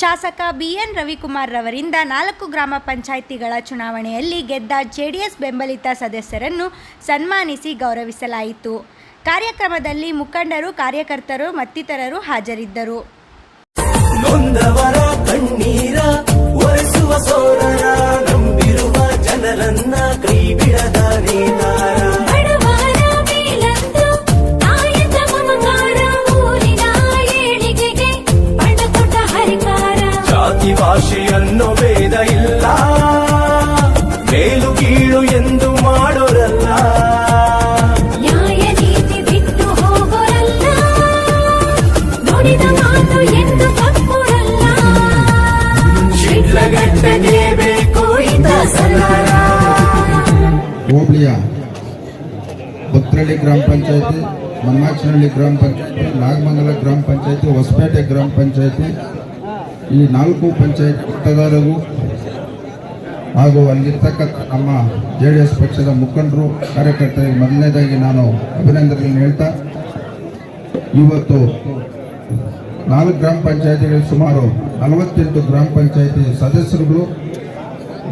ಶಾಸಕ ಬಿಎನ್ ರವಿಕುಮಾರ್ ರವರಿಂದ ನಾಲ್ಕು ಗ್ರಾಮ ಪಂಚಾಯಿತಿಗಳ ಚುನಾವಣೆಯಲ್ಲಿ ಗೆದ್ದ ಜೆಡಿಎಸ್ ಬೆಂಬಲಿತ ಸದಸ್ಯರನ್ನು ಸನ್ಮಾನಿಸಿ ಗೌರವಿಸಲಾಯಿತು. ಕಾರ್ಯಕ್ರಮದಲ್ಲಿ ಮುಖಂಡರು, ಕಾರ್ಯಕರ್ತರು, ಮತ್ತಿತರರು ಹಾಜರಿದ್ದರು. ಶಿಡ್ಲಗಟ್ಟಗೆ ಬೇಕು ಇತ ಸಲ್ಲರ ಹೋಬಳಿಯ ಭಕ್ತರಳ್ಳಿ ಗ್ರಾಮ ಪಂಚಾಯತಿ, ಮನ್ನಾಚನಹಳ್ಳಿ ಗ್ರಾಮ ಪಂಚಾಯತಿ, ನಾಗಮಂಗಲ ಗ್ರಾಮ ಪಂಚಾಯತಿ, ಹೊಸಪೇಟೆ ಗ್ರಾಮ ಪಂಚಾಯತಿ, ಈ ನಾಲ್ಕು ಪಂಚಾಯತ್ ಮತದಾರರು ಹಾಗೂ ಅಲ್ಲಿರ್ತಕ್ಕಂಥ ನಮ್ಮ ಜೆ ಡಿ ಎಸ್ ಪಕ್ಷದ ಮುಖಂಡರು, ಕಾರ್ಯಕರ್ತರಿಗೆ ಮೊದಲನೇದಾಗಿ ನಾನು ಅಭಿನಂದನೆ ಹೇಳ್ತಾ, ಇವತ್ತು ನಾಲ್ಕು ಗ್ರಾಮ ಪಂಚಾಯತಿಗಳಲ್ಲಿ ಸುಮಾರು ನಲವತ್ತೆಂಟು ಗ್ರಾಮ ಪಂಚಾಯತಿ ಸದಸ್ಯರುಗಳು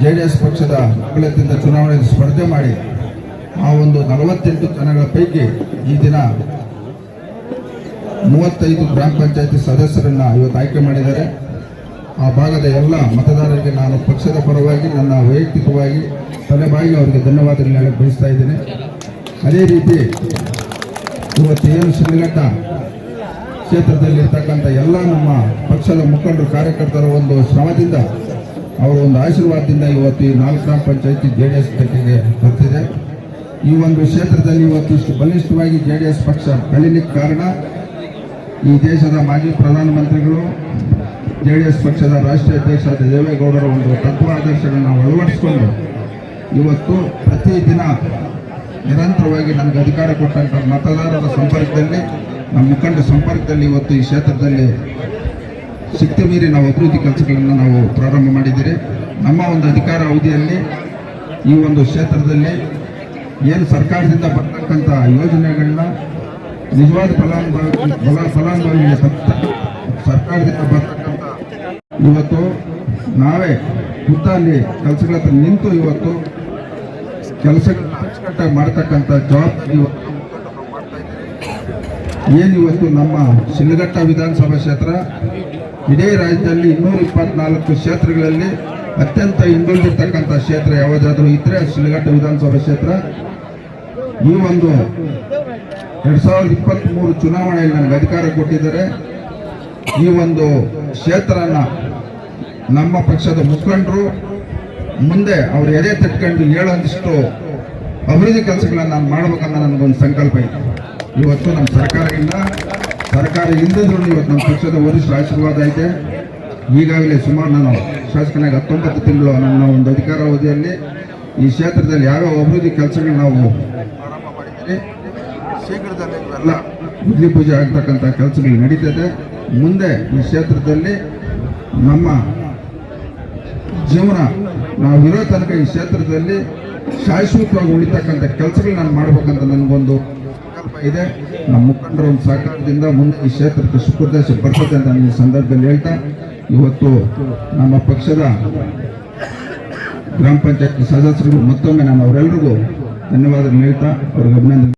ಜೆ ಡಿ ಎಸ್ ಪಕ್ಷದ ಬೆಂಬಲದಿಂದ ಚುನಾವಣೆಯಲ್ಲಿ ಸ್ಪರ್ಧೆ ಮಾಡಿ ಆ ಒಂದು ನಲವತ್ತೆಂಟು ಜನಗಳ ಪೈಕಿ ಈ ದಿನ ಮೂವತ್ತೈದು ಗ್ರಾಮ ಪಂಚಾಯತಿ ಸದಸ್ಯರನ್ನ ಇವತ್ತು ಆಯ್ಕೆ ಮಾಡಿದ್ದಾರೆ. ಆ ಭಾಗದ ಎಲ್ಲ ಮತದಾರರಿಗೆ ನಾನು ಪಕ್ಷದ ಪರವಾಗಿ, ನನ್ನ ವೈಯಕ್ತಿಕವಾಗಿ ತಲೆಬಾಗಿ ಅವರಿಗೆ ಧನ್ಯವಾದಗಳನ್ನ ಹೇಳಕ್ಕೆ ಬಯಸ್ತಾ ಇದ್ದೇನೆ. ಅದೇ ರೀತಿ ಇವತ್ತು ಏನು ಶಿಲ್ಘಟ್ಟ ಕ್ಷೇತ್ರದಲ್ಲಿ ಇರ್ತಕ್ಕಂಥ ಎಲ್ಲ ನಮ್ಮ ಪಕ್ಷದ ಮುಖಂಡರು, ಕಾರ್ಯಕರ್ತರ ಒಂದು ಶ್ರಮದಿಂದ ಅವರ ಒಂದು ಆಶೀರ್ವಾದದಿಂದ ಇವತ್ತು ಈ ನಾಲ್ಕು ಗ್ರಾಮ ಪಂಚಾಯತಿ ಜೆ ಡಿ ಎಸ್ ಪಟ್ಟಿಗೆ ಬರ್ತಿದೆ. ಈ ಒಂದು ಕ್ಷೇತ್ರದಲ್ಲಿ ಇವತ್ತು ಇಷ್ಟು ಬಲಿಷ್ಠವಾಗಿ ಜೆ ಡಿ ಎಸ್ ಪಕ್ಷ ಬೆಳೀಲಿಕ್ಕೆ ಕಾರಣ ಈ ದೇಶದ ಮಾಜಿ ಪ್ರಧಾನಮಂತ್ರಿಗಳು, ಜೆ ಡಿ ಎಸ್ ಪಕ್ಷದ ರಾಷ್ಟ್ರೀಯ ಅಧ್ಯಕ್ಷರಾದ ದೇವೇಗೌಡರ ಒಂದು ತತ್ವ ಆದರ್ಶಗಳನ್ನು ಅಳವಡಿಸಿಕೊಂಡು ಇವತ್ತು ಪ್ರತಿದಿನ ನಿರಂತರವಾಗಿ ನಮಗೆ ಅಧಿಕಾರ ಕೊಟ್ಟಂತ ಮತದಾರರ ಸಂಪರ್ಕದಲ್ಲಿ ನಮ್ಮ ಮುಖಂಡ ಸಂಪರ್ಕದಲ್ಲಿ ಇವತ್ತು ಈ ಕ್ಷೇತ್ರದಲ್ಲಿ ಸಿಕ್ತ ಮೀರಿ ನಾವು ಅಭಿವೃದ್ಧಿ ಕೆಲಸಗಳನ್ನು ನಾವು ಪ್ರಾರಂಭ ಮಾಡಿದ್ದೀರಿ. ನಮ್ಮ ಒಂದು ಅಧಿಕಾರ ಅವಧಿಯಲ್ಲಿ ಈ ಒಂದು ಕ್ಷೇತ್ರದಲ್ಲಿ ಏನು ಸರ್ಕಾರದಿಂದ ಬರ್ತಕ್ಕಂಥ ಯೋಜನೆಗಳನ್ನ ನಿಜವಾದ ಫಲಾನುಭವಿ ಫಲ ಫಲಾನುಭವಿಗಳಿಗೆ ತಲುಪ್ತ- ಸರ್ಕಾರದಿಂದ ಬರ್ತಕ್ಕಂಥ ಇವತ್ತು ನಾವೇ ಖುದ್ದಾಗಿ ಕೆಲಸಗಳ ನಿಂತು ಇವತ್ತು ಕೆಲಸ ಮಾಡ್ತಕ್ಕಂಥ ಜವಾಬ್ದಾರಿ ಇವತ್ತು ಇದ್ದಾರೆ. ಏನು ಇವತ್ತು ನಮ್ಮ ಶಿಲ್ಘಟ್ಟ ವಿಧಾನಸಭಾ ಕ್ಷೇತ್ರ? ಇಡೀ ರಾಜ್ಯದಲ್ಲಿ ಇನ್ನೂರ ಇಪ್ಪತ್ನಾಲ್ಕು ಕ್ಷೇತ್ರಗಳಲ್ಲಿ ಅತ್ಯಂತ ಹಿಂದುಳಿದಿರ್ತಕ್ಕಂಥ ಕ್ಷೇತ್ರ ಯಾವುದಾದ್ರೂ ಇದ್ರೆ ಶಿಲ್ಘಟ್ಟ ವಿಧಾನಸಭಾ ಕ್ಷೇತ್ರ. ಈ ಒಂದು ಎರಡ್ ಸಾವಿರದ ಇಪ್ಪತ್ತ್ ಮೂರು ಚುನಾವಣೆಯಲ್ಲಿ ನನಗೆ ಅಧಿಕಾರ ಕೊಟ್ಟಿದ್ದಾರೆ. ಈ ಒಂದು ಕ್ಷೇತ್ರನ ನಮ್ಮ ಪಕ್ಷದ ಮುಖಂಡರು ಮುಂದೆ ಅವ್ರು ಎದೆ ತಟ್ಕೊಂಡು ಹೇಳೋಂದಿಷ್ಟು ಅಭಿವೃದ್ಧಿ ಕೆಲಸಗಳನ್ನ ನಾನು ಮಾಡ್ಬೇಕನ್ನೋ ನನಗೊಂದು ಸಂಕಲ್ಪ ಇದೆ. ಇವತ್ತು ನಮ್ಮ ಸರ್ಕಾರ ಇಲ್ಲ ಸರ್ಕಾರ ಇವತ್ತು ನಮ್ಮ ಪಕ್ಷದ ವರಿಷ್ಠ ಆಶೀರ್ವಾದ ಐತೆ. ಈಗಾಗಲೇ ಸುಮಾರು ನಾನು ಶಾಸಕನಾಗಿ ಹತ್ತೊಂಬತ್ತು ತಿಂಗಳು ನನ್ನ ಒಂದು ಅಧಿಕಾರಾವಧಿಯಲ್ಲಿ ಈ ಕ್ಷೇತ್ರದಲ್ಲಿ ಯಾವ ಅಭಿವೃದ್ಧಿ ಕೆಲಸಗಳನ್ನ ನಾವು ಪ್ರಾರಂಭ ಶೀಘ್ರದಲ್ಲಿ ಇವೆಲ್ಲ ಬುದ್ಧಿ ಪೂಜೆ ಆಗ್ತಕ್ಕಂಥ ಕೆಲಸಗಳು ನಡೀತದೆ ಮುಂದೆ ಈ ಕ್ಷೇತ್ರದಲ್ಲಿ ನಮ್ಮ ಜೀವನ, ನಾವು ಇರೋ ತನಕ ಈ ಕ್ಷೇತ್ರದಲ್ಲಿ ಶಾಶ್ವತವಾಗಿ ಉಳಿತಕ್ಕಂಥ ಕೆಲಸಗಳು ನಾನು ಮಾಡ್ಬೇಕಂತ ನನಗೊಂದು ಇದೆ. ನಮ್ಮ ಮುಖಂಡರ ಒಂದು ಸಹಕಾರದಿಂದ ಮುಂದೆ ಈ ಕ್ಷೇತ್ರಕ್ಕೆ ಸುಪ್ರದೇಶ ಬರ್ತದೆ ಅಂತ ನಾನು ಸಂದರ್ಭದಲ್ಲಿ ಹೇಳ್ತಾ, ಇವತ್ತು ನಮ್ಮ ಪಕ್ಷದ ಗ್ರಾಮ ಪಂಚಾಯತ್ ಸದಸ್ಯರು ಮತ್ತೊಮ್ಮೆ ನಾನು ಅವರೆಲ್ಲರಿಗೂ ಧನ್ಯವಾದಗಳು ಹೇಳ್ತಾ, ಅವ್ರಿಗೆ ಅಭಿನಂದನೆ.